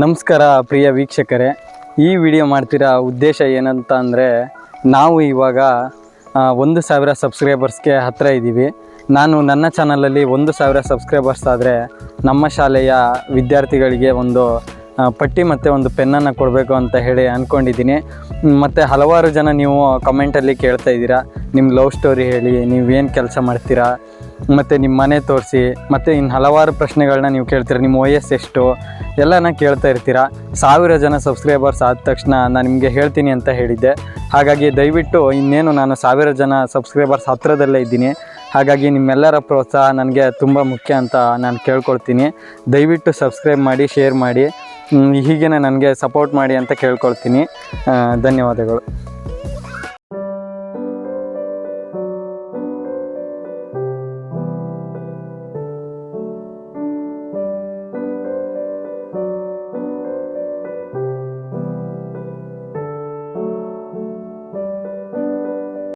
ನಮಸ್ಕಾರ ಪ್ರಿಯ ವೀಕ್ಷಕರೇ. ಈ ವಿಡಿಯೋ ಮಾಡ್ತಿರೋ ಉದ್ದೇಶ ಏನಂತ ಅಂದರೆ ನಾವು ಇವಾಗ ಒಂದು ಸಾವಿರ ಸಬ್ಸ್ಕ್ರೈಬರ್ಸ್ಗೆ ಹತ್ತಿರ ಇದ್ದೀವಿ. ನಾನು ನನ್ನ ಚಾನಲಲ್ಲಿ ಒಂದು ಸಾವಿರ ಸಬ್ಸ್ಕ್ರೈಬರ್ಸ್ ಆದರೆ, ನಮ್ಮ ಶಾಲೆಯ ವಿದ್ಯಾರ್ಥಿಗಳಿಗೆ ಒಂದು ಪಟ್ಟಿ ಮತ್ತು ಒಂದು ಪೆನ್ನನ್ನು ಕೊಡಬೇಕು ಅಂತ ಹೇಳಿ ಅಂದ್ಕೊಂಡಿದ್ದೀನಿ ಮತ್ತು ಹಲವಾರು ಜನ ನೀವು ಕಮೆಂಟಲ್ಲಿ ಕೇಳ್ತಾ ಇದ್ದೀರಾ. ನಿಮ್ಮ ಲವ್ ಸ್ಟೋರಿ ಹೇಳಿ ನೀವೇನು ಕೆಲಸ ಮಾಡ್ತೀರಾ, ಮತ್ತು ನಿಮ್ಮ ಮನೆ ತೋರಿಸಿ, ಮತ್ತು ಇನ್ನು ಹಲವಾರು ಪ್ರಶ್ನೆಗಳನ್ನ ನೀವು ಕೇಳ್ತೀರ ನಿಮ್ಮ ವಯಸ್ಸು ಎಷ್ಟು, ಎಲ್ಲನ ಕೇಳ್ತಾ ಇರ್ತೀರಾ. ಸಾವಿರ ಜನ ಸಬ್ಸ್ಕ್ರೈಬರ್ಸ್ ಆದ ತಕ್ಷಣ ನಾನು ನಿಮಗೆ ಹೇಳ್ತೀನಿ ಅಂತ ಹೇಳಿದ್ದೆ. ಹಾಗಾಗಿ ದಯವಿಟ್ಟು ಇನ್ನೇನು ನಾನು ಸಾವಿರ ಜನ ಸಬ್ಸ್ಕ್ರೈಬರ್ಸ್ ಹತ್ರದಲ್ಲೇ ಇದ್ದೀನಿ. ಹಾಗಾಗಿ ನಿಮ್ಮೆಲ್ಲರ ಪ್ರೋತ್ಸಾಹ ನನಗೆ ತುಂಬ ಮುಖ್ಯ ಅಂತ ನಾನು ಕೇಳ್ಕೊಳ್ತೀನಿ. ದಯವಿಟ್ಟು ಸಬ್ಸ್ಕ್ರೈಬ್ ಮಾಡಿ ಶೇರ್ ಮಾಡಿ ಹೀಗೇನೆ ಹೀಗೇ ನನಗೆ ಸಪೋರ್ಟ್ ಮಾಡಿ ಅಂತ ಕೇಳ್ಕೊಳ್ತೀನಿ. ಧನ್ಯವಾದಗಳು.